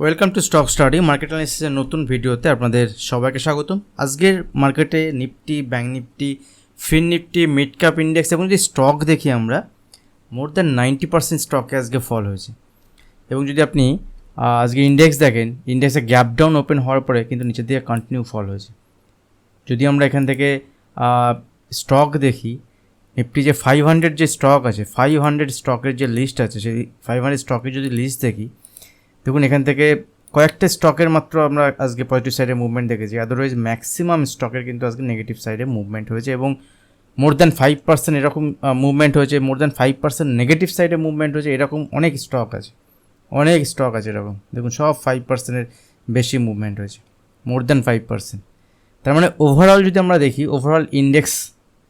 Welcome to stock study market অ্যানালিসিসের নতুন ভিডিওতে আপনাদের সবাইকে স্বাগতম। আজকের মার্কেটে Nifty bank Nifty, fin Nifty, mid cap index এবং যদি স্টক দেখি আমরা, মোর দ্যান নাইনটি পার্সেন্ট স্টকে আজকে ফল হয়েছে। এবং যদি আপনি আজকে ইন্ডেক্স দেখেন, ইন্ডেক্সে গ্যাপ ডাউন ওপেন হওয়ার পরে কিন্তু নিচের দিকে কন্টিনিউ ফল হয়েছে। যদি আমরা এখান থেকে স্টক দেখি, নিফটি যে ফাইভ হান্ড্রেড যে স্টক আছে ফাইভ হান্ড্রেড স্টকের যে লিস্ট আছে, সেই ফাইভ হান্ড্রেড স্টকের যদি লিস্ট দেখি দেখুন, এখান থেকে কয়েকটা স্টকের মাত্র আমরা আজকে পজিটিভ সাইডে মুভমেন্ট দেখেছি। আদারওয়াইজ ম্যাক্সিমাম স্টকের কিন্তু আজকে নেগেটিভ সাইডে মুভমেন্ট হয়েছে এবং মোর দ্যান ফাইভ পার্সেন্ট এরকম মুভমেন্ট হয়েছে more than five percent negative সাইডে মুভমেন্ট হয়েছে, এরকম অনেক স্টক আছে। অনেক স্টক আছে এরকম। দেখুন, সব ফাইভ পার্সেন্টের বেশি মুভমেন্ট হয়েছে। মোর দ্যান ফাইভ পার্সেন্ট তার মানে ওভারঅল যদি আমরা দেখি ওভারঅল ইন্ডেক্স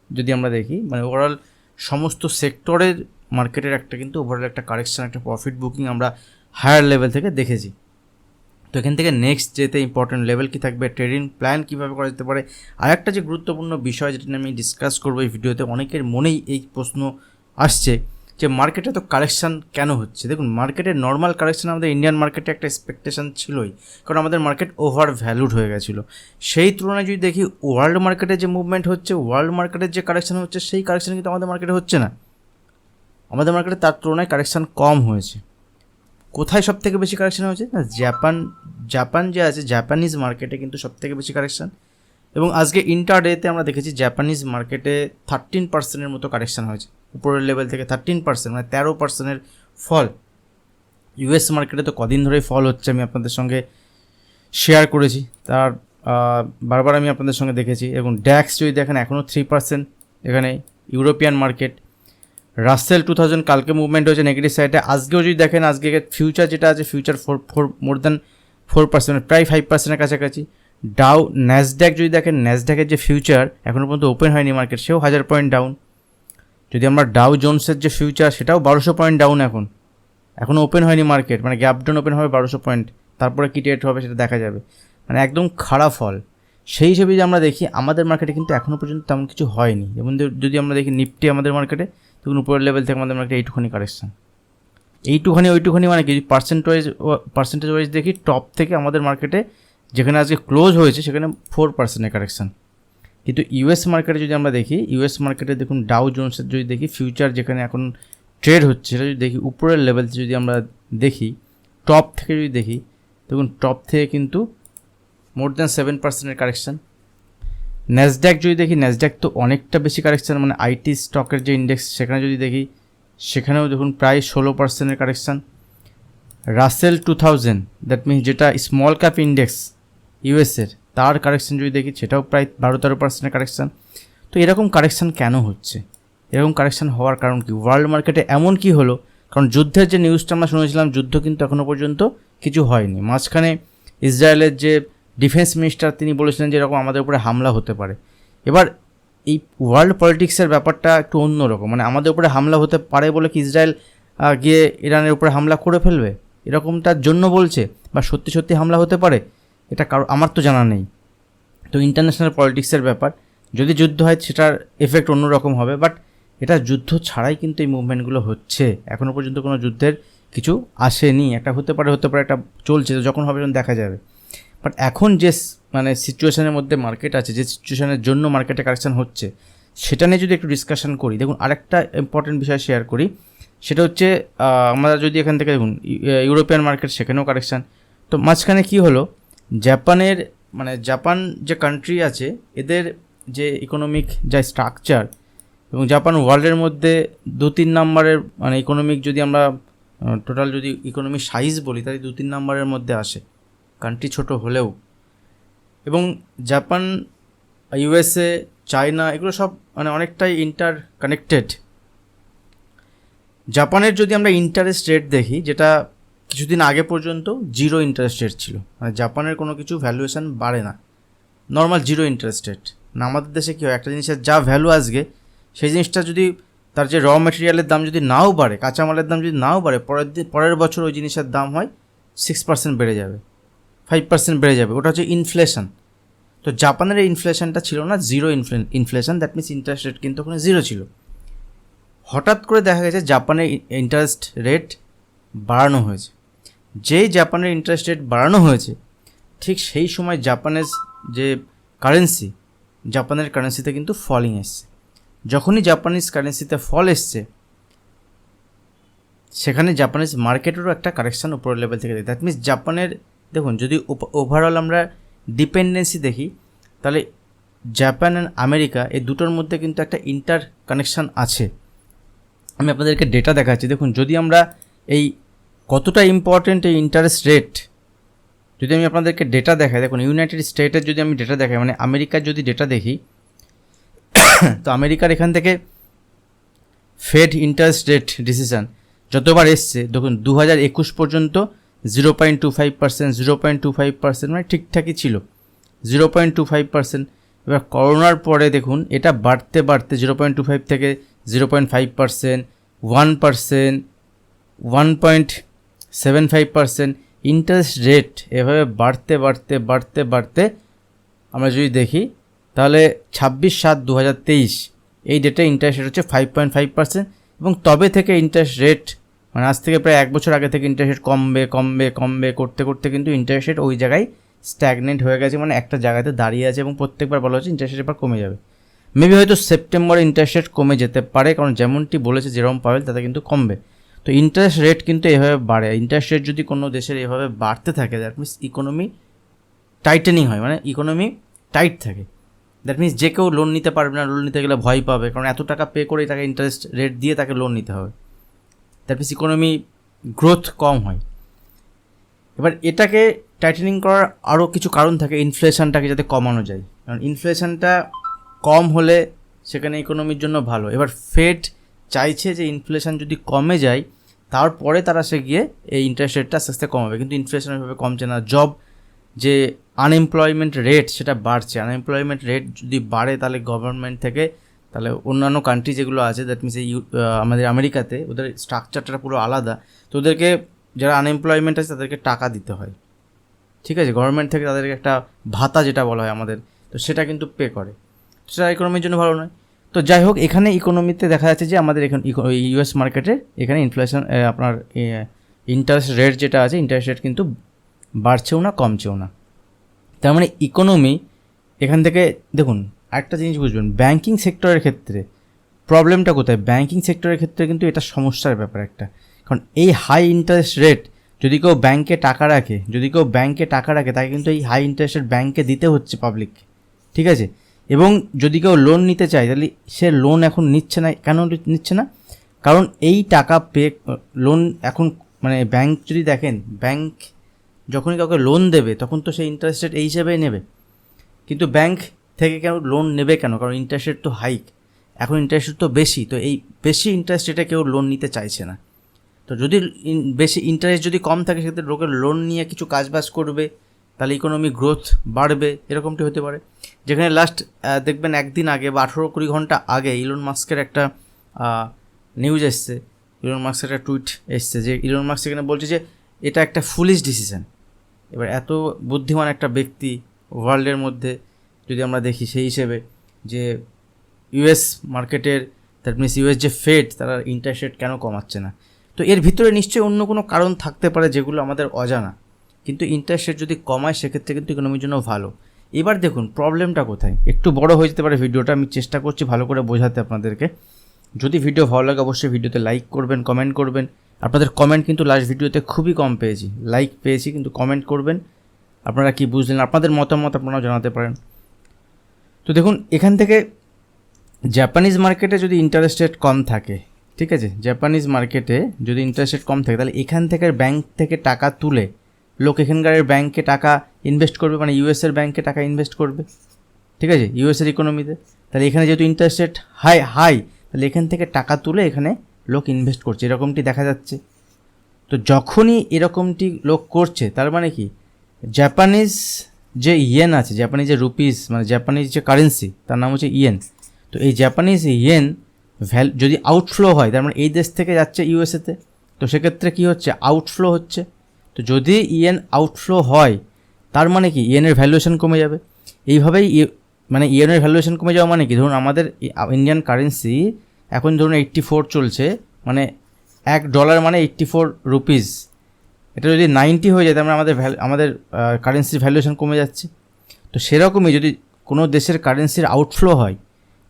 যদি আমরা দেখি মানে ওভারঅল সমস্ত সেক্টরের মার্কেটের একটা কিন্তু ওভারঅল একটা কারেকশান একটা প্রফিট বুকিং আমরা হায়ার লেভেল থেকে দেখেছি। তো এখান থেকে নেক্সট যেতে ইম্পর্টেন্ট লেভেল কী থাকবে ট্রেডিং প্ল্যান কীভাবে করা যেতে পারে আর একটা যে গুরুত্বপূর্ণ বিষয় যেটা আমি ডিসকাস করব এই ভিডিওতে অনেকের মনেই এই প্রশ্ন আসছে যে মার্কেটে তো কারেকশান কেন হচ্ছে? দেখুন মার্কেটের নর্মাল কারেকশান আমাদের ইন্ডিয়ান মার্কেটে একটা এক্সপেকটেশন ছিলই, কারণ আমাদের মার্কেট ওভার ভ্যালুড হয়ে গেছিল। সেই তুলনায় যদি দেখি ওয়ার্ল্ড মার্কেটে যে মুভমেন্ট হচ্ছে ওয়ার্ল্ড মার্কেটের যে কারেকশান হচ্ছে, সেই কারেকশান কিন্তু আমাদের মার্কেটে হচ্ছে না। আমাদের মার্কেটে তার তুলনায় কারেকশান কম হয়েছে। কোথায় সব থেকে বেশি কারেকশন হয়েছে? না জাপান জাপান যে আছে জাপানিজ মার্কেটে কিন্তু সব থেকে বেশি কারেকশন এবং আজকে ইন্টার ডেতে আমরা দেখেছি জাপানিজ মার্কেটে থার্টিন পার্সেন্টের মতো কারেকশন হয়েছে। উপরের লেভেল থেকে থার্টিন পার্সেন্ট মানে তেরো পার্সেন্টের ফল ইউএস মার্কেটে তো কদিন ধরেই ফল হচ্ছে, আমি আপনাদের সঙ্গে শেয়ার করেছি। তার বারবার আমি আপনাদের সঙ্গে দেখেছি। এবং ড্যাক্স যদি দেখেন এখনও থ্রি পার্সেন্ট এখানে European market Russell two thousand কালকে মুভমেন্ট হয়েছে নেগেটিভ সাইডে আজকেও যদি দেখেন, আজকে ফিউচার যেটা আছে future four four more than four percent প্রায় ফাইভ পার্সেন্টের কাছাকাছি। ডাউ ন্যাসড্যাক যদি দেখেন ন্যাসড্যাকের যে ফিউচার এখনও পর্যন্ত ওপেন হয়নি মার্কেট সেও হাজার পয়েন্ট ডাউন যদি আমরা ডাউ জোনসের যে ফিউচার সেটাও বারোশো পয়েন্ট ডাউন এখন। এখনও ওপেন হয়নি মার্কেট মানে গ্যাপ ডাউন ওপেন হবে বারোশো পয়েন্ট তারপরে কী রেট হবে সেটা দেখা যাবে। মানে একদম খারাপ ফল। সেই হিসেবে যদি আমরা দেখি, আমাদের মার্কেটে কিন্তু এখনও পর্যন্ত তেমন কিছু হয়নি। যেমন যদি আমরা দেখি নিফটি আমাদের মার্কেটে দেখুন, উপরের লেভেল থেকে আমাদের মার্কেটে এইটুখানি কারেকশন এইটুখানি, ওইটুখানি মানে কি? পার্সেন্ট ওয়াইজ পার্সেন্টেজ ওয়াইজ দেখি টপ থেকে আমাদের মার্কেটে যেখানে আজকে ক্লোজ হয়েছে, সেখানে ফোর পার্সেন্টের কারেকশান কিন্তু ইউএস মার্কেটে যদি আমরা দেখি ইউএস মার্কেটে দেখুন ডাউ জোনসের যদি দেখি ফিউচার যেখানে এখন ট্রেড হচ্ছে, সেটা যদি দেখি, উপরের লেভেল যদি আমরা দেখি টপ থেকে যদি দেখি, দেখুন টপ থেকে কিন্তু মোর দ্যান সেভেন পার্সেন্টের কারেকশন ন্যাসড্যাক যদি দেখি ন্যাসড্যাক তো অনেকটা বেশি কারেকশন মানে আইটি স্টকের যে ইন্ডেক্স সেখানে যদি দেখি, সেখানেও দেখুন প্রায় ষোলো পার্সেন্টের correction Russell two thousand that means যেটা স্মল ক্যাপ ইন্ডেক্স ইউএসের তার কারেকশন যদি দেখি, সেটাও প্রায় বারো তেরো পার্সেন্টের কারেকশন তো এরকম কারেকশন কেন হচ্ছে? এরকম কারেকশন হওয়ার কারণ কি? ওয়ার্ল্ড মার্কেটে এমন কি হলো? কারণ যুদ্ধের যে নিউজটা আমরা শুনেছিলাম, যুদ্ধ কিন্তু এখনও পর্যন্ত কিছু হয়নি। মাঝখানে ইসরায়েলের যে ডিফেন্স মিনিস্টার তিনি বলেছিলেন যে এরকম আমাদের উপরে হামলা হতে পারে। এবার এই ওয়ার্ল্ড পলিটিক্সের ব্যাপারটা একটু অন্যরকম। মানে আমাদের উপরে হামলা হতে পারে বলে কি ইসরায়েল গিয়ে ইরানের উপরে হামলা করে ফেলবে? এরকমটার জন্য বলছে বা সত্যি সত্যি হামলা হতে পারে? এটা কারও, আমার তো জানা নেই। তো ইন্টারন্যাশনাল পলিটিক্সের ব্যাপার, যদি যুদ্ধ হয় সেটার এফেক্ট অন্যরকম হবে। বাট এটা যুদ্ধ ছাড়াই কিন্তু এই মুভমেন্টগুলো হচ্ছে। এখনও পর্যন্ত কোনো যুদ্ধের কিছু আসেনি। একটা হতে পারে হতে পারে, একটা চলছে। যখন হবে তখন দেখা যাবে। বাট এখন যে মানে সিচুয়েশনের মধ্যে মার্কেট আছে, যে সিচুয়েশানের জন্য মার্কেটে কারেকশান হচ্ছে, সেটা নিয়ে যদি একটু ডিসকাশন করি, দেখুন আরেকটা ইম্পর্টেন্ট বিষয় শেয়ার করি, সেটা হচ্ছে আমরা যদি এখান থেকে দেখুন, ইউ- ইউরোপিয়ান মার্কেট সেখানেও কারেকশান তো মাঝখানে কি হলো জাপানের মানে জাপান যে কান্ট্রি আছে, এদের যে ইকোনমিক যা স্ট্রাকচার এবং জাপান ওয়ার্ল্ডের মধ্যে দু তিন নম্বরের মানে ইকোনমিক যদি আমরা টোটাল যদি ইকোনমিক সাইজ বলি, তাহলে দু তিন নম্বরের মধ্যে আসে। কান্ট্রি ছোট হলেও। এবং জাপান, ইউএসএ, চায়না, এগুলো সব মানে অনেকটাই ইন্টার কানেক্টেড জাপানের যদি আমরা ইন্টারেস্ট রেট দেখি, যেটা কিছুদিন আগে পর্যন্ত জিরো ইন্টারেস্ট রেট ছিল। মানে জাপানের কোনো কিছু ভ্যালুয়েশন বাড়ে না। নর্মাল জিরো ইন্টারেস্ট রেট না আমাদের দেশে কী হয়, একটা জিনিসের যা ভ্যালু আসবে, সেই জিনিসটা যদি তার যে র মেটেরিয়ালের দাম যদি নাও বাড়ে, কাঁচামালের দাম যদি নাও বাড়ে, পরের দিন, পরের বছর ওই জিনিসের দাম হয় সিক্স পার্সেন্ট বেড়ে যাবে। ফাইভ পার্সেন্ট বেড়ে যাবে। ওটা হচ্ছে ইনফ্লেশন তো জাপানের ইনফ্লেশনটা ছিল না zero inflation that means interest rate কিন্তু ওখানে জিরো ছিল। হঠাৎ করে দেখা গেছে জাপানের ইন্টারেস্ট রেট বাড়ানো হয়েছে। যেই জাপানের ইন্টারেস্ট রেট বাড়ানো হয়েছে, ঠিক সেই সময় জাপানের যে কারেন্সি জাপানের কারেন্সিতে কিন্তু ফলিং এসছে। যখনই জাপানিজ কারেন্সিতে ফল এসছে, সেখানে জাপানিজ মার্কেটেরও একটা কারেকশান উপরের লেভেল থেকে দেখি দ্যাট মিনস জাপানের দেখুন, যদি ওভারঅল আমরা ডিপেন্ডেন্সি দেখি, তাহলে জাপান অ্যান্ড আমেরিকা এই দুটোর মধ্যে কিন্তু একটা ইন্টার কানেকশান আছে। আমি আপনাদেরকে ডেটা দেখাচ্ছি। দেখুন, যদি আমরা এই কতটা ইম্পর্টেন্ট এই ইন্টারেস্ট রেট যদি আমি আপনাদেরকে ডেটা দেখাই, দেখুন ইউনাইটেড স্টেটের যদি আমি ডেটা দেখাই মানে আমেরিকার যদি ডেটা দেখি, তো আমেরিকার এখান থেকে ফেড ইন্টারেস্ট রেট ডিসিশান যতবার এসছে, দেখুন দু হাজার একুশ পর্যন্ত zero point two five percent zero point two five percent মানে ঠিকঠাকই ছিল। Zero point two five percent এবার করোনার পরে দেখুন, এটা বাড়তে বাড়তে জিরো পয়েন্ট টু ফাইভ থেকে zero point five percent one percent one point seven five percent interest rate এভাবে বাড়তে বাড়তে বাড়তে বাড়তে আমরা যদি দেখি, তাহলে ছাব্বিশ সাত দু হাজার তেইশ, এই ডেটে ইন্টারেস্ট রেট হচ্ছে ফাইভ পয়েন্ট ফাইভ পার্সেন্ট এবং তবে থেকে ইন্টারেস্ট রেট মানে আজ থেকে প্রায় এক বছর আগে থেকে ইন্টারেস্ট রেট কমবে কমবে কমবে, করতে করতে কিন্তু ইন্টারেস্ট রেট ওই জায়গায় স্ট্যাগনেন্ট হয়ে গেছে। মানে একটা জায়গাতে দাঁড়িয়ে আছে এবং প্রত্যেকবার বলা হচ্ছে ইন্টারেস্ট রেট কমে যাবে। মেবি হয়তো সেপ্টেম্বরে ইন্টারেস্ট রেট কমে যেতে পারে, কারণ যেমনটি বলেছে যেরকম পাবেল তাতে কিন্তু কমবে। তো ইন্টারেস্ট রেট কিন্তু এভাবে বাড়ে। ইন্টারেস্ট রেট যদি কোনো দেশের এভাবে বাড়তে থাকে দ্যাট মিনস ইকোনমি টাইটেনিং হয়। মানে ইকোনমি টাইট থাকে। দ্যাট মিনস যে কেউ লোন নিতে পারবে না লোন নিতে গেলে ভয় পাবে। কারণ এত টাকা পে করে তাকে ইন্টারেস্ট রেট দিয়ে তাকে লোন নিতে হবে। দ্যাট ইকোনমি গ্রোথ কম হয়। এবার এটাকে টাইটেনিং করার আরও কিছু কারণ থাকে ইনফ্লেশনটাকে যাতে কমানো যায়। কারণ ইনফ্লেশনটা কম হলে সেখানে ইকোনমির জন্য ভালো। এবার ফেড চাইছে যে ইনফ্লেশন যদি কমে যায়, তারপরে তারা সে গিয়ে এই ইন্টারেস্ট রেটটা আস্তে আস্তে কমাবে। কিন্তু ইনফ্লেশন এভাবে কমছে না। জব যে আনএমপ্লয়মেন্ট রেট সেটা বাড়ছে। আনএমপ্লয়মেন্ট রেট যদি বাড়ে, তাহলে গভর্নমেন্ট থেকে তাহলে অন্যান্য কান্ট্রি যেগুলো আছে দ্যাট মিনস এই আমাদের আমেরিকাতে, ওদের স্ট্রাকচারটা পুরো আলাদা। তো ওদেরকে যারা আনএমপ্লয়মেন্ট আছে, তাদেরকে টাকা দিতে হয়। ঠিক আছে? গভর্নমেন্ট থেকে তাদেরকে একটা ভাতা যেটা বলা হয় আমাদের, তো সেটা কিন্তু পে করে। সেটা ইকোনমির জন্য ভালো নয়। তো যাই হোক, এখানে ইকোনমিতে দেখা যাচ্ছে যে আমাদের এখানে ইউএস মার্কেটে এখানে ইনফ্লেশন আপনার ইন্টারেস্ট রেট যেটা আছে ইন্টারেস্ট রেট কিন্তু বাড়ছেও না, কমছেও না। তার মানে ইকোনমি এখান থেকে, দেখুন একটা জিনিস বুঝবেন ব্যাঙ্কিং সেক্টরের ক্ষেত্রে প্রবলেমটা কোথায়? ব্যাঙ্কিং সেক্টরের ক্ষেত্রে কিন্তু এটা সমস্যার ব্যাপার একটা। কারণ এই হাই ইন্টারেস্ট রেট যদি কেউ ব্যাংকে টাকা রাখে, যদি কেউ ব্যাংকে টাকা রাখে, তাকে কিন্তু এই হাই ইন্টারেস্টের ব্যাংকে দিতে হচ্ছে পাবলিককে ঠিক আছে? এবং যদি কেউ লোন নিতে চায়, তাহলে সে লোন এখন নিচ্ছে না। কেন নিচ্ছে না? কারণ এই টাকা পে লোন এখন মানে ব্যাংক যদি দেখেন ব্যাংক যখনই কাউকে লোন দেবে, তখন তো সে ইন্টারেস্ট রেট এই হিসেবেই নেবে। কিন্তু ব্যাংক থেকে কেন লোন নেবে কেন? কারণ ইন্টারেস্ট রেট তো হাইক এখন ইন্টারেস্ট রেট তো বেশি, তো এই বেশি ইন্টারেস্ট রেটে কেউ লোন নিতে চাইছে না। তো যদি বেশি ইন্টারেস্ট যদি কম থাকে, সেক্ষেত্রে লোকের লোন নিয়ে কিছু কাজবাজ করবে, তাহলে ইকোনমি গ্রোথ বাড়বে, এরকমটি হতে পারে। যেখানে লাস্ট দেখবেন একদিন আগে বা আঠেরো কুড়ি ঘণ্টা আগে ইলন মাস্কের একটা নিউজ এসছে। ইলন মাস্কের একটা টুইট এসছে যে ইলন মাস্ক সেখানে বলছে যে, এটা একটা ফুলিশ ডিসিশন এবার এত বুদ্ধিমান একটা ব্যক্তি ওয়ার্ল্ডের মধ্যে যদি আমরা দেখি সেই হিসেবে যে ইউএস মার্কেটের দ্যাট মিনস ইউএস যে ফেড তারা ইন্টারেস্ট রেট কেন কমাচ্ছে না? তো এর ভিতরে নিশ্চয়ই অন্য কোনো কারণ থাকতে পারে যেগুলো আমাদের অজানা। কিন্তু ইন্টারেস্ট রেট যদি কমায়, সেক্ষেত্রে কিন্তু ইকোনমির জন্য ভালো। এবার দেখুন প্রবলেমটা কোথায়? একটু বড় হয়ে যেতে পারে ভিডিওটা, আমি চেষ্টা করছি ভালো করে বোঝাতে আপনাদেরকে। যদি ভিডিও ভালো লাগে, অবশ্যই ভিডিওতে লাইক করবেন কমেন্ট করবেন। আপনাদের কমেন্ট কিন্তু লাস্ট ভিডিওতে খুবই কম পেয়েছি। লাইক পেয়েছি, কিন্তু কমেন্ট করবেন। আপনারা কি বুঝলেন? আপনাদের মতামত আপনারাও জানাতে পারেন। তো দেখুন, এখান থেকে জাপানিজ মার্কেটে যদি ইন্টারেস্ট রেট কম থাকে, ঠিক আছে? জাপানিজ মার্কেটে যদি ইন্টারেস্ট রেট কম থাকে, তাহলে এখান থেকে ব্যাংক থেকে টাকা তুলে লোক এখানকারের ব্যাংকে টাকা ইনভেস্ট করবে মানে ইউএসের ব্যাংকে টাকা ইনভেস্ট করবে, ঠিক আছে? ইউএসের ইকোনমিতে তাহলে এখানে যেহেতু ইন্টারেস্ট রেট হাই হাই তাহলে এখান থেকে টাকা তুলে এখানে লোক ইনভেস্ট করছে। এরকমটি দেখা যাচ্ছে। তো যখনই এরকমটি লোক করছে, তার মানে কি? জাপানিজ যে ইয়েন আছে জাপানিজ যে রুপিস মানে জাপানিজ যে কারেন্সি তার নাম হচ্ছে ইয়েন। তো এই জাপানিজ ইয়েন ভ্যাল যদি আউটফ্লো হয়, তার মানে এই দেশ থেকে যাচ্ছে ইউএসএতে তো সেক্ষেত্রে কী হচ্ছে? আউটফ্লো হচ্ছে। তো যদি ইয়েন আউটফ্লো হয়, তার মানে কি? ইয়েনের ভ্যালুয়েশন কমে যাবে। এইভাবেই মানে ইয়েনের ভ্যালুয়েশন কমে যাওয়া মানে কি? ধরুন আমাদের ইন্ডিয়ান কারেন্সি এখন ধরুন এইট্টি ফোর চলছে মানে এক ডলার মানে এইট্টি ফোর রুপিস এটা যদি নাইনটি হয়ে যায়, তার মানে আমাদের ভ্যালু আমাদের কারেন্সির ভ্যালুয়েশন কমে যাচ্ছে। তো সেরকমই যদি কোনো দেশের কারেন্সির আউটফ্লো হয়,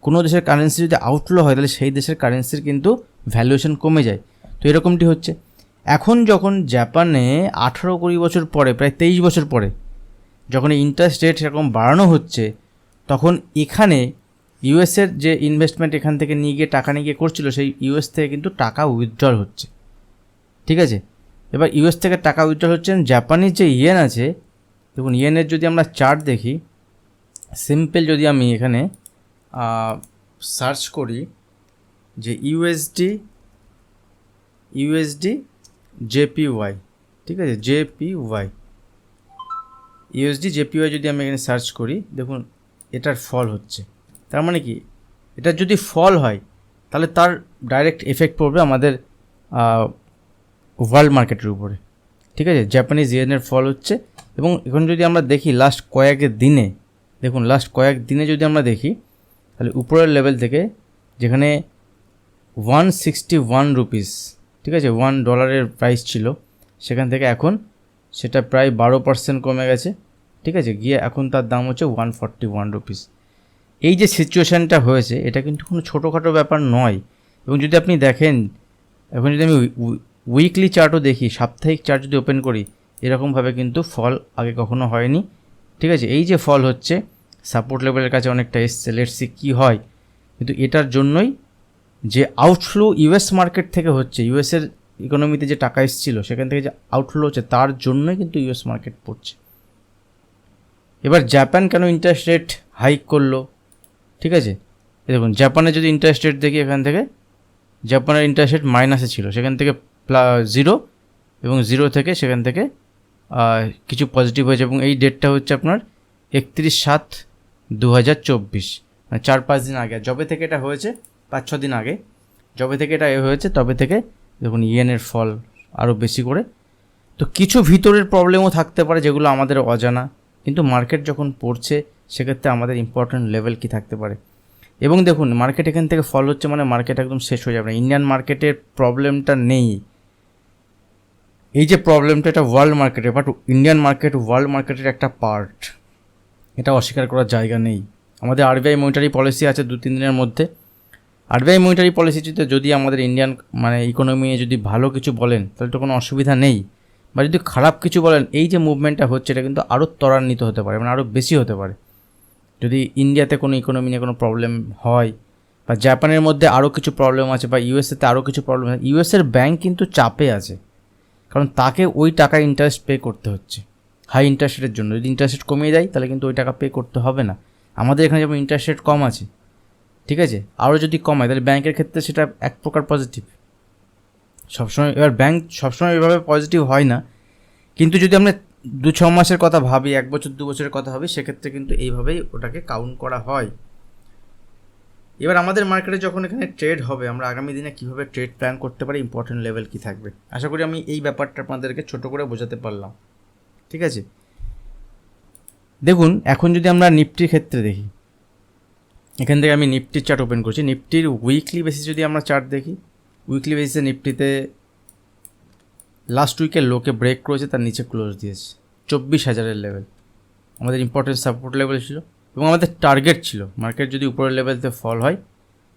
কোনো দেশের কারেন্সি যদি আউটফ্লো হয়, তাহলে সেই দেশের কারেন্সির কিন্তু ভ্যালুয়েশন কমে যায়। তো এরকমটি হচ্ছে। এখন যখন জাপানে আঠারো কুড়ি বছর পরে, প্রায় তেইশ বছর পরে, যখন ইন্টারেস্ট রেট সেরকম বাড়ানো হচ্ছে, তখন এখানে ইউএসের যে ইনভেস্টমেন্ট এখান থেকে নিয়ে গিয়ে টাকা নিয়ে গিয়ে করছিল, সেই ইউএস থেকে কিন্তু টাকা উইথড্রল হচ্ছে। ঠিক আছে? এবার ইউএস থেকে টাকা উইথড্রল হচ্ছে জাপানিজ যে ইয়েন আছে, দেখুন ইয়েনের যদি আমরা চার্ট দেখি সিম্পল যদি আমি এখানে সার্চ করি যে ইউএসডি ইউএসডি জেপিওয়াই ঠিক আছে? জেপিওয়াই ইউএসডি জেপিওয়াই যদি আমি এখানে সার্চ করি, দেখুন, এটার ফল হচ্ছে। তার মানে কি? এটার যদি ফল হয়, তাহলে তার ডাইরেক্ট এফেক্ট পড়বে আমাদের ওয়ার্ল্ড মার্কেটের উপরে। ঠিক আছে? জাপানিজ ইয়েনের ফল হচ্ছে এবং এখন যদি আমরা দেখি লাস্ট কয়েক দিনে, দেখুন লাস্ট কয়েক দিনে যদি আমরা দেখি, তাহলে উপরের লেভেল থেকে যেখানে ওয়ান সিক্সটি ওয়ান রুপিস ঠিক আছে? ওয়ান ডলারের প্রাইস ছিল, সেখান থেকে এখন সেটা প্রায় বারো পার্সেন্ট কমে গেছে, ঠিক আছে? গিয়ে এখন তার দাম হচ্ছে ওয়ান ফর্টি ওয়ান রুপিস এই যে সিচুয়েশানটা হয়েছে, এটা কিন্তু কোনো ছোটোখাটো ব্যাপার নয়। এবং যদি আপনি দেখেন, এখন যদি আমি উইকলি চার্টও দেখি, সাপ্তাহিক চার্ট যদি ওপেন করি, এরকমভাবে কিন্তু ফল আগে কখনো হয়নি। ঠিক আছে? এই যে ফল হচ্ছে সাপোর্ট লেভেলের কাছে অনেকটা এসছে লেটসি কী হয়। কিন্তু এটার জন্যই যে আউটফ্লো ইউএস মার্কেট থেকে হচ্ছে ইউএসের ইকোনমিতে যে টাকা এসেছিল, সেখান থেকে যে আউটফ্লো হচ্ছে, তার জন্যই কিন্তু ইউএস মার্কেট পড়ছে। এবার জাপান কেন ইন্টারেস্ট রেট হাইক করল? ঠিক আছে? দেখুন জাপানে যদি ইন্টারেস্ট রেট দেখি এখান থেকে জাপানের ইন্টারেস্ট রেট মাইনাসে ছিল, সেখান থেকে জিরো এবং জিরো থেকে সেখান থেকে কিছু পজিটিভ হয়েছে এবং এই ডেটটা হচ্ছে আপনার একত্রিশ সাত দু হাজার চব্বিশ। মানে চার, পাঁচ দিন আগে। যবে থেকে এটা হয়েছে, পাঁচ, ছ দিন আগে। যবে থেকে এটা এ হয়েছে, তবে থেকে দেখুন ইয়েনের ফল আরও বেশি করে। তো কিছু ভিতরের প্রবলেমও থাকতে পারে যেগুলো আমাদের অজানা, কিন্তু মার্কেট যখন পড়ছে, সেক্ষেত্রে আমাদের ইম্পর্ট্যান্ট লেভেল কি থাকতে পারে। এবং দেখুন মার্কেট এখান থেকে ফল হচ্ছে মানে মার্কেট একদম শেষ হয়ে যাবে না। ইন্ডিয়ান মার্কেটের প্রবলেমটা নেই। এই যে প্রবলেমটা এটা ওয়ার্ল্ড মার্কেটে বাট ইন্ডিয়ান মার্কেট ওয়ার্ল্ড মার্কেটের একটা পার্ট এটা অস্বীকার করার জায়গা নেই। আমাদের আরবিআই মনিটারি পলিসি আছে দু, তিন দিনের মধ্যে। আরবিআই মনিটারি পলিসিতে যদি আমাদের ইন্ডিয়ান মানে ইকোনমি যদি ভালো কিছু বলেন, তাহলে তো কোনো অসুবিধা নেই। বা যদি খারাপ কিছু বলেন, এই যে মুভমেন্টটা হচ্ছে, এটা কিন্তু আরও ত্বরান্বিত হতে পারে মানে আরও বেশি হতে পারে। যদি ইন্ডিয়াতে কোনো ইকোনমি নিয়ে কোনো প্রবলেম হয়, বা জাপানের মধ্যে আরও কিছু প্রবলেম আছে, বা ইউএসএতে আরও কিছু প্রবলেম আছে ইউএসের ব্যাঙ্ক কিন্তু চাপে আছে। কারণ তাকে ওই টাকা ইন্টারেস্ট পে করতে হচ্ছে। হাই ইন্টারেস্ট রেটের জন্য। যদি ইন্টারেস্ট রেট কমিয়ে দেয়, তাহলে কিন্তু ওই টাকা পে করতে হবে না। আমাদের এখানে যেমন ইন্টারেস্ট রেট কম আছে, ঠিক আছে? আরও যদি কমায়, তাহলে ব্যাংকের ক্ষেত্রে সেটা এক প্রকার পজিটিভ সবসময়, এবার ব্যাংক সবসময় এভাবে পজিটিভ হয় না। কিন্তু যদি আমরা দু ছ মাসের কথা ভাবি, এক বছর, দু বছরের কথা ভাবি, সেক্ষেত্রে কিন্তু এইভাবেই ওটাকে কাউন্ট করা হয়। এবার আমাদের মার্কেটে যখন এখানে ট্রেড হবে, আমরা আগামী দিনে কীভাবে ট্রেড প্ল্যান করতে পারি ইম্পর্টেন্ট লেভেল কী থাকবে? আশা করি আমি এই ব্যাপারটা আপনাদেরকে ছোটো করে বোঝাতে পারলাম। ঠিক আছে? দেখুন, এখন যদি আমরা নিফটির ক্ষেত্রে দেখি, এখান থেকে আমি নিফটির চার্ট ওপেন করছি। নিফটির উইকলি বেসিস যদি আমরা চার্ট দেখি উইকলি বেসিসে নিফটিতে লাস্ট উইকের লোকে ব্রেক করেছে, তার নিচে ক্লোজ দিয়েছে। চব্বিশ হাজারের লেভেল আমাদের ইম্পর্টেন্ট সাপোর্ট লেভেল ছিল। এবং আমাদের টার্গেট ছিল। মার্কেট যদি উপরের লেভেলতে ফল হয়,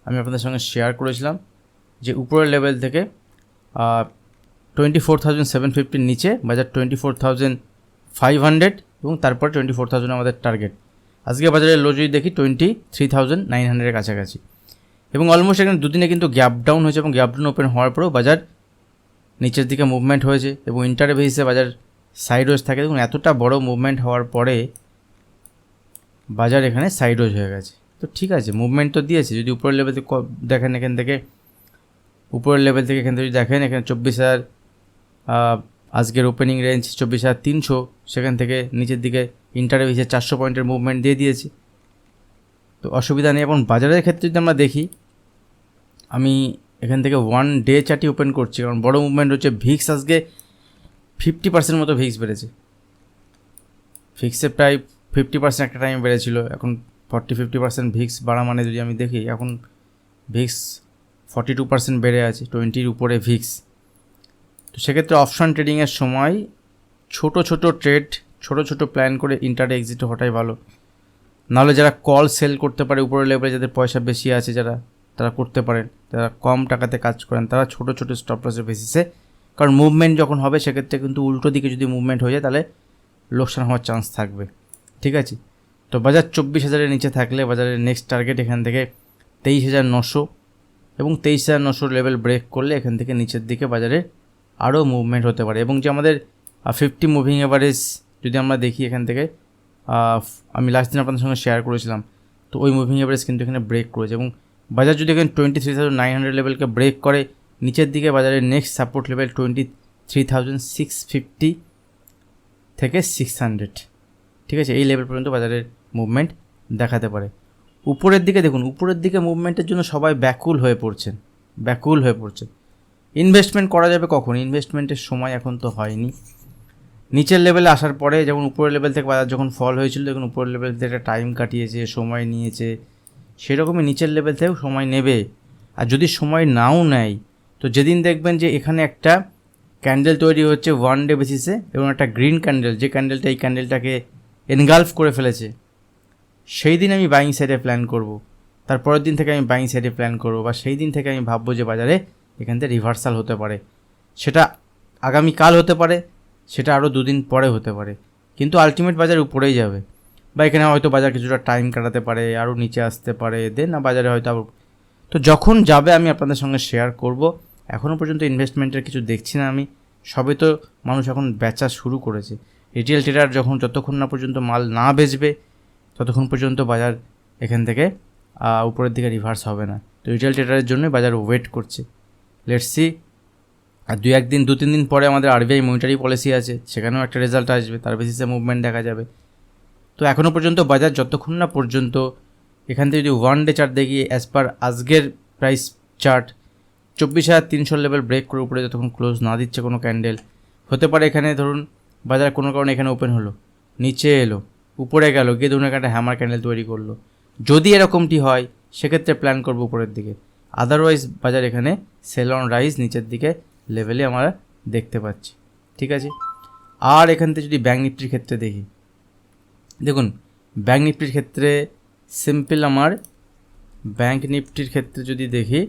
আমি আপনাদের সঙ্গে শেয়ার করেছিলাম যে উপরের লেভেল থেকে টোয়েন্টি ফোর থাউজেন্ড সেভেন ফিফটির নিচে বাজার twenty four thousand five hundred এবং তারপর টোয়েন্টি ফোর থাউজেন্ড আমাদের টার্গেট আজকে বাজারের লো যদি দেখি টোয়েন্টি থ্রি থাউজেন্ড নাইন হান্ড্রেডের কাছাকাছি। এবং অলমোস্ট এখানে দুদিনে কিন্তু গ্যাপ ডাউন হয়েছে এবং গ্যাপ ডাউন ওপেন হওয়ার পরেও বাজার নিচের দিকে মুভমেন্ট হয়েছে এবং ইন্টারে বেসিসে বাজার সাইড ওয়েজ থাকে। দেখুন, এতটা বড় মুভমেন্ট হওয়ার পরে বাজার এখানে সাইড ওয়েজ হয়ে গেছে। তো ঠিক আছে মুভমেন্ট তো দিয়েছে, যদি উপরের লেভেল থেকে দেখেন এখান থেকে, উপরের লেভেল থেকে এখান থেকে যদি দেখেন, এখানে চব্বিশ হাজার আজকের ওপেনিং রেঞ্জ চব্বিশ হাজার তিনশো, সেখান থেকে নিচের দিকে ইন্টারে বেসে চারশো পয়েন্টের মুভমেন্ট দিয়ে দিয়েছে। তো অসুবিধা নেই, এবং বাজারের ক্ষেত্রে যদি আমরা দেখি, আমি এখান থেকে ওয়ান ডে চার্টই ওপেন করছি, কারণ বড় মুভমেন্ট হচ্ছে ভিক্স আজকে ফিফটি পার্সেন্ট মতো ভিক্স বেড়েছে। ফিক্সে প্রায় ফিফটি পার্সেন্ট একটা টাইম বেড়েছিল। এখন ফর্টি ফিফটি পার্সেন্ট ভিক্স বাড়া মানে যদি আমি দেখি, এখন ভিক্স ফর্টি টু পার্সেন্ট বেড়ে আছে টোয়েন্টির উপরে ভিক্স তো সেক্ষেত্রে অপশন ট্রেডিংয়ের সময় ছোট ছোট ট্রেড ছোট ছোট প্ল্যান করে ইন্টারে এক্সিট হওয়াটাই ভালো। নাহলে যারা কল সেল করতে পারে, উপরের লেভেলে যাদের পয়সা বেশি আছে যারা, তারা করতে পারেন। যারা কম টাকাতে কাজ করেন, তারা ছোট ছোট স্টপ লসের বেসিসে কারণ মুভমেন্ট যখন হবে, সেক্ষেত্রে কিন্তু উল্টো দিকে যদি মুভমেন্ট হয়ে যায়, তাহলে লোকসান হওয়ার চান্স থাকবে। ঠিক আছে? তো বাজার চব্বিশ হাজারের নিচে থাকলে বাজারের নেক্সট টার্গেট এখান থেকে তেইশ হাজার নশো এবং তেইশ হাজার নশোর লেভেল ব্রেক করলে এখান থেকে নিচের দিকে বাজারে আরও মুভমেন্ট হতে পারে। এবং যে আমাদের ফিফটি মুভিং এভারেজ যদি আমরা দেখি এখান থেকে আমি লাস্ট দিন আপনাদের সঙ্গে শেয়ার করেছিলাম, তো ওই মুভিং এভারেজ কিন্তু এখানে ব্রেক করেছে। এবং বাজার যদি এখানে twenty three thousand nine hundred লেভেলকে break করে, নিচের দিকে বাজারের next support level twenty three thousand six fifty থেকে সিক্স হান্ড্রেড ঠিক আছে? এই লেভেল পর্যন্ত বাজারের মুভমেন্ট দেখাতে পারে। উপরের দিকে দেখুন, উপরের দিকে মুভমেন্টের জন্য সবাই ব্যাকুল হয়ে পড়ছেন। ব্যাকুল হয়ে পড়ছে ইনভেস্টমেন্ট করা যাবে কখন? ইনভেস্টমেন্টের সময় এখন তো হয়নি। নিচের লেভেলে আসার পরে যেমন উপরের লেভেল থেকে বাজার যখন ফল হয়েছিল, দেখুন উপরের লেভেল থেকে একটা টাইম কাটিয়েছে, সময় নিয়েছে। সেরকমই নিচের লেভেল থেকেও সময় নেবে। আর যদি সময় নাও নেয়, তো যেদিন দেখবেন যে এখানে একটা ক্যান্ডেল তৈরি হচ্ছে ওয়ান ডে বেসিসে এবং একটা গ্রিন ক্যান্ডেল যে ক্যান্ডেলটা এই ক্যান্ডেলটাকে এনগালফ করে ফেলেছে। সেই দিন আমি বাইং সাইডে প্ল্যান করব। তারপরের দিন থেকে আমি বাইং সাইডে প্ল্যান করব বা সেই দিন থেকে আমি ভাববো যে বাজারে এখান থেকে রিভার্সাল হতে পারে। সেটা আগামীকাল হতে পারে, সেটা আরও দুদিন পরে হতে পারে। কিন্তু আলটিমেট বাজার উপরেই যাবে। বা এখানে হয়তো বাজার কিছুটা টাইম কাটাতে পারে আরও নিচে আসতে পারে দেন না বাজারে হয়তো আবার তো যখন যাবে আমি আপনাদের সঙ্গে শেয়ার করব। এখনও পর্যন্ত ইনভেস্টমেন্টের কিছু দেখছি না আমি। সবে তো মানুষ এখন বেচা শুরু করেছে। রিটেল ট্রেডার যখন যতক্ষণ না পর্যন্ত মাল না বেচবে, ততক্ষণ পর্যন্ত বাজার এখান থেকে উপরের দিকে রিভার্স হবে না। তো রিটেল ট্রেডারের জন্যই বাজার ওয়েট করছে। লেটস সি আর দু একদিন, দু তিন দিন পরে আমাদের আরবিআই মনিটারি পলিসি আছে, সেখানেও একটা রেজাল্ট আসবে, তার বেসিসে মুভমেন্ট দেখা যাবে। তো এখনও পর্যন্ত বাজার যতক্ষণ না পর্যন্ত এখান থেকে যদি ওয়ান ডে চার্ট দেখি অ্যাজ পার আজকের প্রাইস চার্ট চব্বিশ হাজার তিনশো লেভেল ব্রেক করে উপরে যতক্ষণ ক্লোজ না দিচ্ছে কোনো ক্যান্ডেল হতে পারে এখানে ধরুন বাজার কোনো কারণে এখানে ওপেন হলো। নিচে এলো, উপরে গেল, গিয়ে ধরুন একটা হ্যামার ক্যান্ডেল তৈরি করল। যদি এরকমটি হয়, সেক্ষেত্রে প্ল্যান করব উপরের দিকে। আদারওয়াইজ বাজার এখানে সেল অন রাইজ নিচের দিকে লেভেলে আমরা দেখতে পাচ্ছি। ঠিক আছে? আর এখান থেকে যদি ব্যাঙ্ক নিফটির ক্ষেত্রে দেখি। দেখুন ব্যাঙ্ক নিফটির ক্ষেত্রে সিম্পল আমার ব্যাঙ্ক নিফটির ক্ষেত্রে যদি দেখি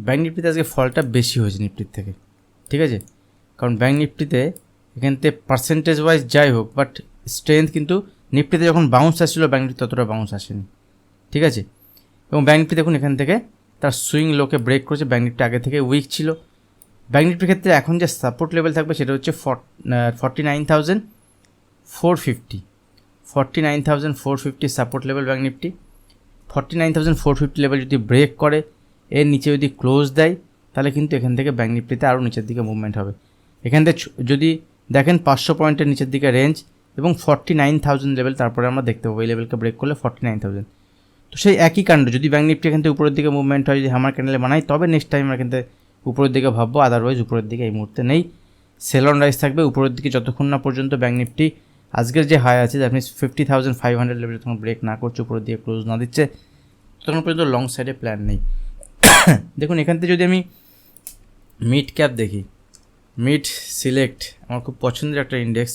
ব্যাঙ্ক নিফটিতে আজকে ফলটা বেশি হয়েছে নিফটির থেকে। ঠিক আছে? কারণ ব্যাঙ্ক নিফটিতে এখান থেকে পার্সেন্টেজ ওয়াইজ যাই হোক বাট স্ট্রেংথ কিন্তু নিফটিতে যখন বাউন্স আসছিল ব্যাঙ্ক নিফটি ততটা বাউন্স আসেনি। ঠিক আছে? এবং ব্যাঙ্ক নিফটি দেখুন, এখান থেকে তার সুইং লোকে ব্রেক করেছে ব্যাঙ্ক নিফটি আগে থেকে উইক ছিল। ব্যাঙ্ক নিফটির ক্ষেত্রে এখন যে সাপোর্ট লেভেল থাকবে, সেটা হচ্ছে forty nine thousand four fifty forty nine thousand four fifty support level bank Nifty forty nine thousand four fifty level যদি ব্রেক করে, এর নিচে যদি ক্লোজ দেয়, তাহলে কিন্তু এখান থেকে ব্যাঙ্ক নিফটিতে আরও নিচের দিকে মুভমেন্ট হবে। এখান থেকে যদি দেখেন পাঁচশো পয়েন্টের নিচের দিকে রেঞ্জ এবং ফর্টি নাইন থাউজেন্ড লেভেল তারপরে আমরা দেখতে পাবো। এই লেভেলকে ব্রেক করলে ফর্টি নাইন থাউজেন্ড তো সেই একই কাণ্ড, যদি ব্যাঙ্ক নিফটি এখান থেকে উপরের দিকে মুভমেন্ট হয়, যদি হামার ক্যান্ডেলে বানাই, তবে নেক্সট টাইম আমরা এখান থেকে উপরের দিকে ভাববো আদারওয়াইজ উপরের দিকে এই মুহূর্তে নেই। সেল অন রাইস থাকবে, উপরের দিকে যতক্ষণ না পর্যন্ত ব্যাঙ্ক নিফটি আজকের যে হাই আছে that means fifty thousand five hundred level যখন ব্রেক না করছে, উপরের দিকে ক্লোজ না দিচ্ছে তখন পর্যন্ত লং সাইডে প্ল্যান নেই। দেখুন, এখান থেকে যদি আমি মিড ক্যাপ দেখি মিড সিলেক্ট আমার খুব পছন্দের একটা ইন্ডেক্স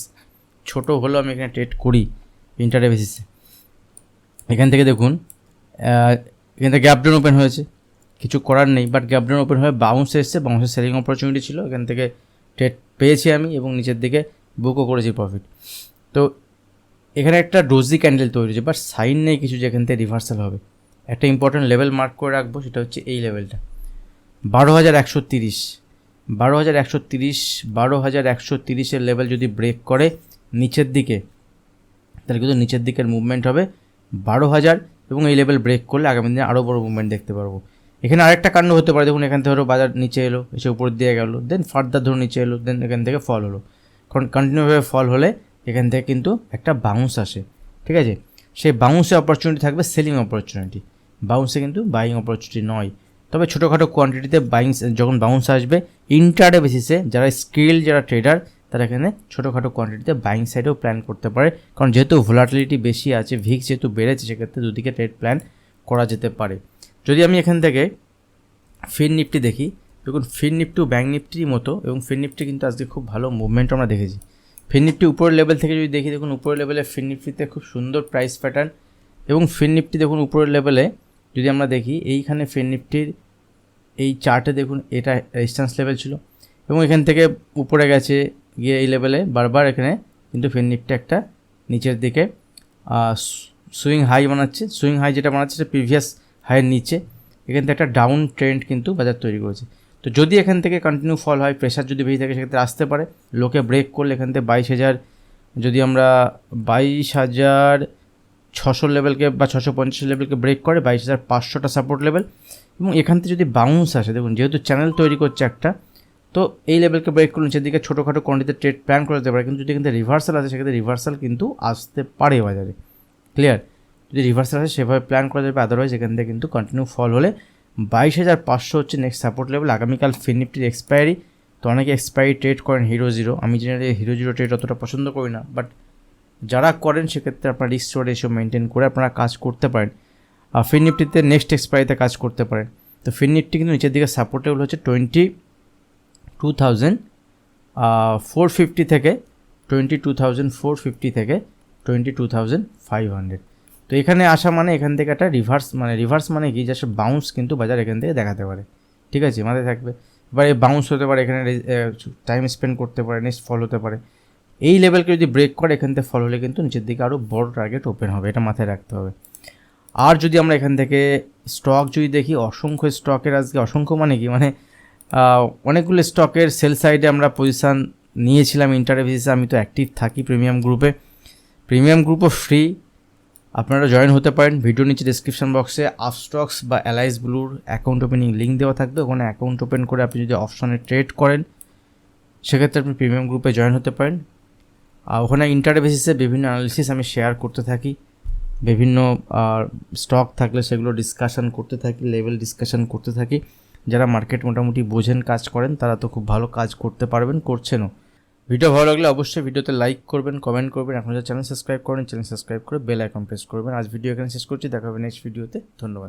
ছোট হলেও আমি এখানে ট্রেড করি ইন্টারডে বেসিসে এখান থেকে দেখুন এখান থেকে গ্যাপ ডাউন ওপেন হয়েছে। কিছু করার নেই বাট গ্যাপ ডাউন ওপেন হয়ে বাউন্স এসছে বাউন্সের সেলিং অপরচুনিটি ছিল। এখান থেকে ট্রেড পেয়েছি আমি এবং নিচের দিকে বুকও করেছি প্রফিট তো এখানে একটা ডোজি ক্যান্ডেল তৈরি হয়েছে বাট সাইন নেই কিছু যেখান থেকে রিভার্সাল হবে। একটা ইম্পর্টেন্ট লেভেল মার্ক করে রাখব, সেটা হচ্ছে এই লেভেলটা বারো হাজার একশো তিরিশ। বারো হাজার একশো তিরিশ, বারো হাজার একশো তিরিশের লেভেল যদি ব্রেক করে নিচের দিকে, তাহলে কিন্তু নিচের দিকের মুভমেন্ট হবে বারো হাজার এবং এই লেভেল ব্রেক করলে আগামী দিনে আরও বড় মুভমেন্ট দেখতে পারব। এখানে আরেকটা কাণ্ড হতে পারে, দেখুন এখান থেকে ধরো বাজার নিচে এলো, এসে উপর দিয়ে গেল দেন ফার্দার ধরো নিচে এলো দেন এখান থেকে ফল হলো। কারণ কন্টিনিউভাবে ফল হলে এখান থেকে কিন্তু একটা বাউন্স আসে, ঠিক আছে? সেই বাউন্সে অপরচুনিটি থাকবে সেলিং অপরচুনিটি বাউন্সে কিন্তু বাইং অপরচুনিটি নয়। তবে ছোটোখাটো কোয়ান্টিটিতে বাইং যখন বাউন্স আসবে ইন্টারডে বেসিসে যারা স্কিল যারা ট্রেডার তারা এখানে ছোটোখাটো কোয়ান্টিটিতে বাইং সাইডেও প্ল্যান করতে পারে। কারণ যেহেতু ভোলাটিলিটি বেশি আছে ভিক্স যেহেতু বেড়েছে, সেক্ষেত্রে দুদিকে ট্রেড প্ল্যান করা যেতে পারে। যদি আমি এখান থেকে ফিন নিফটি দেখি, দেখুন ফিন নিফটি ও ব্যাঙ্ক নিফটির মতো এবং ফিন নিফটি কিন্তু আজকে খুব ভালো মুভমেন্ট আমরা দেখেছি। ফিন নিফটি উপরের লেভেল থেকে যদি দেখি, দেখুন উপরের লেভেলে ফিন নিফটিতে খুব সুন্দর প্রাইস প্যাটার্ন এবং ফিন নিফটি দেখুন উপরের লেভেলে যদি আমরা দেখি, এইখানে ফিন নিফটির এই চার্টে দেখুন, এটা রেজিস্ট্যান্স লেভেল ছিল। এবং এখান থেকে উপরে গেছে, গিয়ে এই লেভেলে বারবার এখানে কিন্তু ফিন নিফটি একটা নিচের দিকে সুইং হাই বানাচ্ছে। সুইং হাই যেটা বানাচ্ছে, সেটা প্রিভিয়াস হাইয়ের নিচে। এখান থেকে একটা ডাউন ট্রেন্ড কিন্তু বাজার তৈরি করেছে। তো যদি এখান থেকে কন্টিনিউ ফল হয় প্রেশার যদি বেশি থাকে, সেক্ষেত্রে আসতে পারে। লোকে ব্রেক করলে এখান থেকে বাইশ হাজার, যদি আমরা বাইশ হাজার ছশো লেভেলকে বা ছশো পঞ্চাশ লেভেলকে ব্রেক করে বাইশ হাজার পাঁচশোটা সাপোর্ট লেভেল এবং এখান থেকে যদি বাউন্স আসে, দেখুন যেহেতু চ্যানেল তৈরি করছে একটা, তো এই লেভেলকে ব্রেক করলে নিচের দিকে ছোটোখাটো কোয়ান্টিতে ট্রেড প্ল্যান করে দিতে পারে। কিন্তু যদি এখান রিভার্সাল আসে, সেক্ষেত্রে রিভার্সাল কিন্তু আসতে পারে বাজারে ক্লিয়ার যদি রিভার্সাল আসে, সেভাবে প্ল্যান করা যাবে আদারওয়াইজ এখান থেকে কিন্তু কন্টিনিউ ফল হলে বাইশ হাজার পাঁচশো হচ্ছে নেক্সট সাপোর্ট লেভেল আগামীকাল ফিনিফটির এক্সপায়ারি তো অনেকে এক্সপায়ারি ট্রেড করেন হিরো জিরো আমি জেনারেলি হিরো জিরো ট্রেড অতটা পছন্দ করি না বাট যারা করেন, সেক্ষেত্রে আপনার রিস্ক রোড মেনটেন করে আপনারা কাজ করতে পারেন। আর ফিন নিফটিতে নেক্সট এক্সপায়ারিতে কাজ করতে পারেন। তো ফিন নিফটি কিন্তু নিচের দিকে সাপোর্টেবল হচ্ছে twenty two thousand four fifty থেকে twenty two thousand four fifty থেকে twenty two thousand five hundred তো এখানে আসা মানে এখান থেকে একটা রিভার্স মানে রিভার্স মানে কি? জাস্ট বাউন্স কিন্তু বাজার এখান থেকে দেখাতে পারে। ঠিক আছে? মাথায় থাকবে। এবার এই বাউন্স হতে পারে, এখানে টাইম স্পেন্ড করতে পারে নেক্সট ফল হতে পারে। এই লেভেলকে যদি ব্রেক করে, এখান থেকে ফল হলে কিন্তু নিচের দিকে আরও বড় টার্গেট ওপেন হবে, এটা মাথায় রাখতে হবে। আর যদি আমরা এখান থেকে স্টক যদি দেখি, অসংখ্য স্টকের আজকে, অসংখ্য মানে কি? মানে অনেকগুলো স্টকের সেল সাইডে আমরা পজিশান নিয়েছিলাম ইন্টারে বেসিসে আমি তো অ্যাক্টিভ থাকি প্রিমিয়াম গ্রুপে প্রিমিয়াম গ্রুপও ফ্রি আপনারা জয়েন হতে পারেন ভিডিও নিচে ডিসক্রিপশন বক্সে আফস্টক্স বা অ্যালাইস ব্লুর অ্যাকাউন্ট ওপেনিং লিঙ্ক দেওয়া থাকবে, ওখানে অ্যাকাউন্ট ওপেন করে আপনি যদি অপশনে ট্রেড করেন, সেক্ষেত্রে আপনি প্রিমিয়াম গ্রুপে জয়েন হতে পারেন। ওখানে ইন্টারে বেসিসে বিভিন্ন অ্যানালিসিস আমি শেয়ার করতে থাকি। বিভিন্ন স্টক থাকলে সেগুলো ডিসকাশন করতে থাকি লেভেল ডিসকাশন করতে থাকি। যারা মার্কেট মোটামুটি বোঝেন, কাজ করেন, তারা তো খুব ভালো কাজ করতে পারবেন, করছেনও। ভিডিও ভালো লাগলে অবশ্যই ভিডিওতে লাইক করবেন কমেন্ট করবেন। এখন যারা চ্যানেল সাবস্ক্রাইব করেন চ্যানেল সাবস্ক্রাইব করে বেল আইকন প্রেস করবেন। আজ ভিডিও এখানে শেষ করছি, দেখা হবে নেক্সট ভিডিওতে ধন্যবাদ।